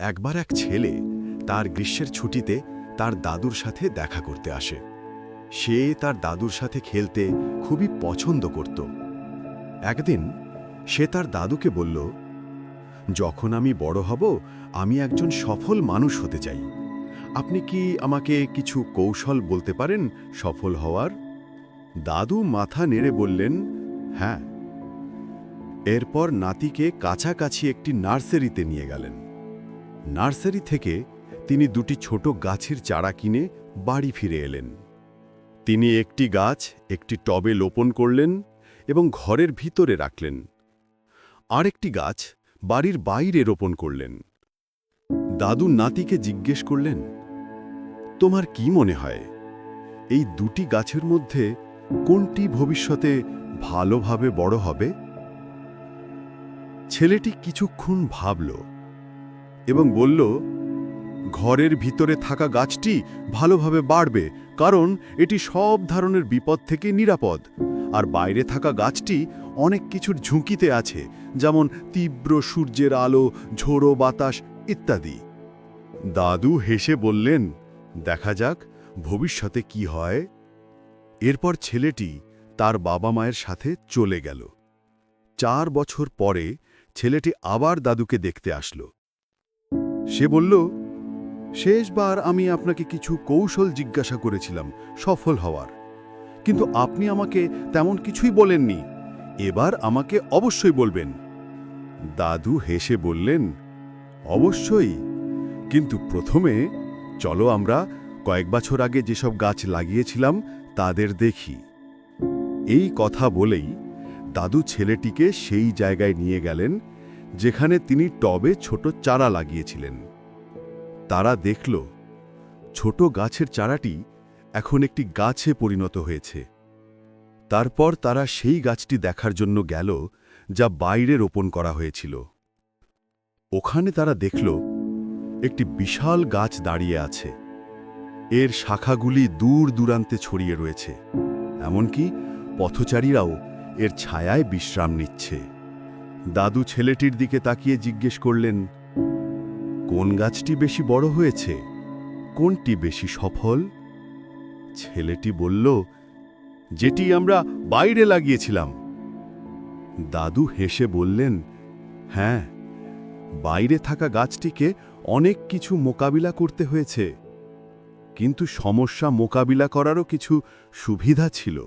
একবার এক ছেলে তার গ্রীষ্মের ছুটিতে তার দাদুর সাথে দেখা করতে আসে। সে তার দাদুর সাথে খেলতে খুবই পছন্দ করত। একদিন সে তার দাদুকে বলল, যখন আমি বড় হব, আমি একজন সফল মানুষ হতে চাই। আপনি কি আমাকে কিছু কৌশল বলতে পারেন সফল হওয়ার? দাদু মাথা নেড়ে বললেন হ্যাঁ। এরপর নাতিকে কাছাকাছি একটি নার্সারিতে নিয়ে গেলেন। নার্সারি থেকে তিনি দুটি ছোট গাছের চারা কিনে বাড়ি ফিরে এলেন। তিনি একটি গাছ, একটি টবে লোপন করলেন এবং ঘরের ভিতরে রাখলেন। আরেকটি গাছ বাড়ির বাইরে রোপণ করলেন। দাদু নাতিকে জিজ্ঞেস করলেন, তোমার কি মনে হয়, এই দুটি গাছের মধ্যে কোনটি ভবিষ্যতে ভালোভাবে বড় হবে? ছেলেটি কিছুক্ষণ ভাবল। এবং বলল, ঘরের ভিতরে থাকা গাছটি ভালোভাবে বাড়বে, কারণ এটি সব ধরনের বিপদ থেকে নিরাপদ। আর বাইরে থাকা গাছটি অনেক কিছুর ঝুঁকিতে আছে, যেমন তীব্র সূর্যের আলো, ঝোড়ো বাতাস ইত্যাদি। দাদু হেসে বললেন, দেখা যাক, ভবিষ্যতে কি হয়? এরপর ছেলেটি তার বাবা মায়ের সাথে চলে গেল। চার বছর পরে ছেলেটি আবার দাদুকে দেখতে আসলো। সে বলল, শেষবার আমি আপনাকে কিছু কৌশল জিজ্ঞাসা করেছিলাম, সফল হওয়ার। কিন্তু আপনি আমাকে তেমন কিছুই বলেননি। এবার আমাকে অবশ্যই বলবেন। দাদু হেসে বললেন, অবশ্যই। কিন্তু প্রথমে চলো আমরা কয়েক বছর আগে যেসব গাছ লাগিয়েছিলাম, তাদের দেখি। এই কথা বলেই দাদু ছেলেটিকে সেই জায়গায় নিয়ে গেলেন যেখানে তিনি টবে ছোট চারা লাগিয়েছিলেন। তারা দেখল, ছোট গাছের চারাটি এখন একটি গাছে পরিণত হয়েছে। তারপর তারা সেই গাছটি দেখার জন্য গেল, যা বাইরে রোপণ করা হয়েছিল। ওখানে তারা দেখল, একটি বিশাল গাছ দাঁড়িয়ে আছে। এর শাখাগুলি দূর দূরান্তে ছড়িয়ে রয়েছে। এমনকি পথচারীরাও এর ছায়ায় বিশ্রাম নিচ্ছে। দাদু ছেলেটির দিকে তাকিয়ে জিজ্ঞেস করলেন, কোন গাছটি বেশি বড় হয়েছে? কোনটি বেশি সফল? ছেলেটি বলল, যেটি আমরা বাইরে লাগিয়েছিলাম। দাদু হেসে বললেন হ্যাঁ বাইরে থাকা গাছটিকে অনেক কিছু মোকাবিলা করতে হয়েছে, কিন্তু সমস্যা মোকাবিলা করারও কিছু সুবিধা ছিল।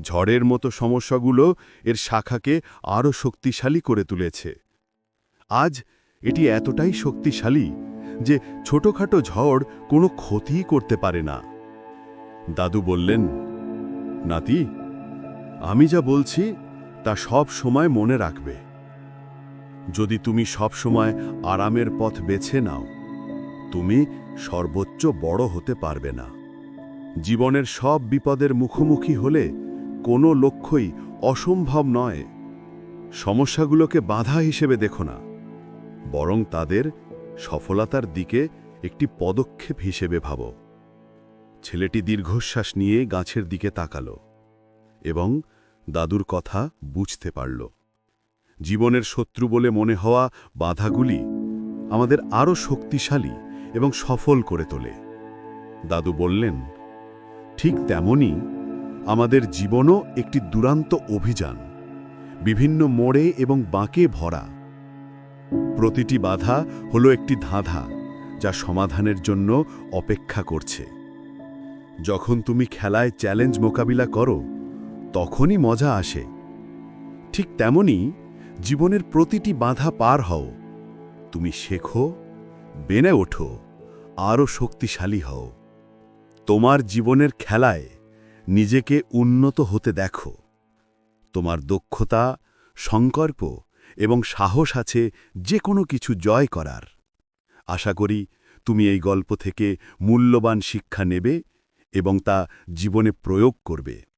ঝড়ের মতো সমস্যাগুলো এর শাখাকে আরও শক্তিশালী করে তুলেছে। আজ এটি এতটাই শক্তিশালী যে ছোটখাটো ঝড় কোনো ক্ষতিই করতে পারে না। দাদু বললেন, নাতি, আমি যা বলছি তা সব সময় মনে রাখবে। যদি তুমি সব সময় আরামের পথ বেছে নাও, তুমি সর্বোচ্চ বড় হতে পারবে না। জীবনের সব বিপদের মুখোমুখি হলে কোনো লক্ষ্যই অসম্ভব নয়। সমস্যাগুলোকে বাধা হিসেবে দেখো না। বরং তাদের সফলতার দিকে একটি পদক্ষেপ হিসেবে ভাবো। ছেলেটি দীর্ঘশ্বাস নিয়ে গাছের দিকে তাকাল এবং দাদুর কথা বুঝতে পারল। জীবনের শত্রু বলে মনে হওয়া বাধাগুলি আমাদের আরও শক্তিশালী এবং সফল করে তোলে। দাদু বললেন, ঠিক তেমনি আমাদের জীবনও একটি দুরান্ত অভিযান। বিভিন্ন মোড়ে এবং বাঁকে ভরা। প্রতিটি বাধা হলো একটি ধাঁধা, যা সমাধানের জন্য অপেক্ষা করছে। যখন তুমি খেলায় চ্যালেঞ্জ মোকাবিলা করো, তখনই মজা আসে। ঠিক তেমনি জীবনের প্রতিটি বাধা পার হও। তুমি শেখো, বেনে ওঠো, আরও শক্তিশালী হও। তোমার জীবনের খেলায় নিজেকে উন্নত হতে দেখো। তোমার দক্ষতা, সংকল্প এবং সাহস আছে যে কোনো কিছু জয় করার। আশা করি তুমি এই গল্প থেকে মূল্যবান শিক্ষা নেবে এবং তা জীবনে প্রয়োগ করবে।